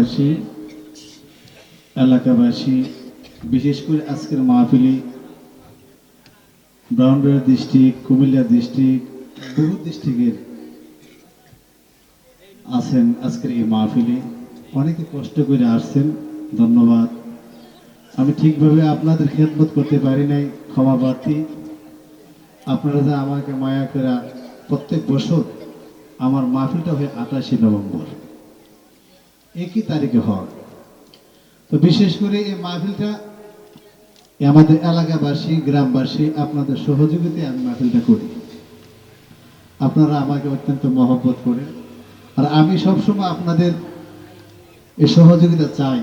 বাসী এলাকাবাসী, বিশেষ করে আজকের মাহফিলি ব্রাউনবাড়িয়া ডিস্ট্রিক্ট, কুমিল্লা ডিস্ট্রিক্ট, বহু ডিস্ট্রিক্টের আছেন আজকের এই মাহফিলে। অনেকে কষ্ট করে আসছেন, ধন্যবাদ। আমি ঠিকভাবে আপনাদের খেদমত করতে পারি নাই, ক্ষমা প্রার্থী। আপনারা যে আমাকে মায়া করা প্রত্যেক বছর আমার মাহফিলটা হয় আঠাশে নভেম্বর। একই তারিখে হয়। তো বিশেষ করে এই মাহফিলটা আমাদের এলাকাবাসী গ্রামবাসী আপনাদের সহযোগিতায় আমি মাহফিলটা করি। আপনারা আমাকে অত্যন্ত মহব্বত করেন। আর আমি সবসময় আপনাদের এই সহযোগিতা চাই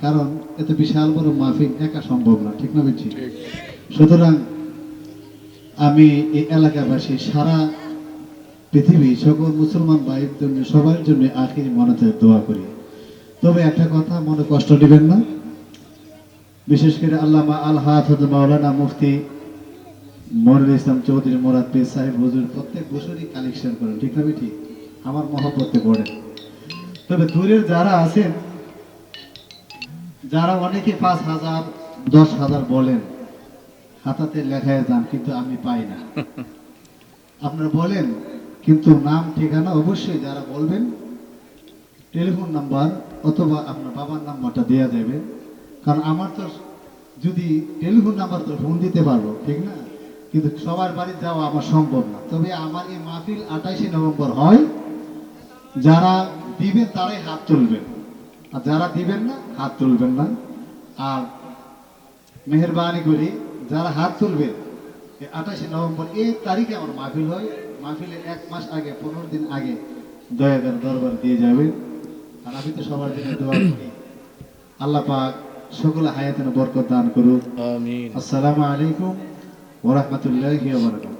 কারণ এত বিশাল বড় মাহফিল একা সম্ভব না ঠিক না বেঠি সুতরাং আমি এই এলাকাবাসী সারা পৃথিবী, সকল মুসলমান ভাইয়ের জন্য, সবার জন্য আখির মনে দোয়া করি। তবে একটা কথা, মনে কষ্ট নেবেন না। বিশেষ করে আল্লামা আল হাফেজ মাওলানা মুফতি মরুল ইসলাম চৌধুরী মোরাদ পীর সাহেব হুজুর, প্রত্যেক বছরই কালেকশন করেন, ঠিক না ঠিক আমার মহব্বতে পড়েন তবে দূরের যারা আছেন, যারা অনেকে পাঁচ হাজার, দশ হাজার বলেন হাতাতে লেখায় যান, কিন্তু আমি পাই না। আপনারা বলেন কিন্তু নাম, ঠিকানা অবশ্যই যারা বলবেন টেলিফোন নাম্বার অথবা আপনার বাবার নাম্বারটা দেওয়া যাবে। কারণ আমার তো যদি টেলিফোন নাম্বার তো ফোন দিতে পারব, ঠিক না? কিন্তু সবার বাড়ি যাওয়া আমার সম্ভব না। তবে আমার এই মাহফিল আঠাইশে নভেম্বর হয়। যারা দিবেন তারাই হাত তুলবেন। আর যারা দিবেন না, হাত তুলবেন না। আর মেহরবানি করি, যারা হাত তুলবেন আঠাশে নভেম্বর এই তারিখে আমার মাহফিল হয়। মাহফিলের এক মাস আগে পনেরো দিন আগে দয়া করে দরবার দিয়ে যাবেন। আর আমি তো সবার জন্য দোয়া করি। আল্লাহ পাক সকলে হায়াতের বরকত দান করুক। আসসালামু আলাইকুম ওরহমতুল্লাহ বারাকাতুহু।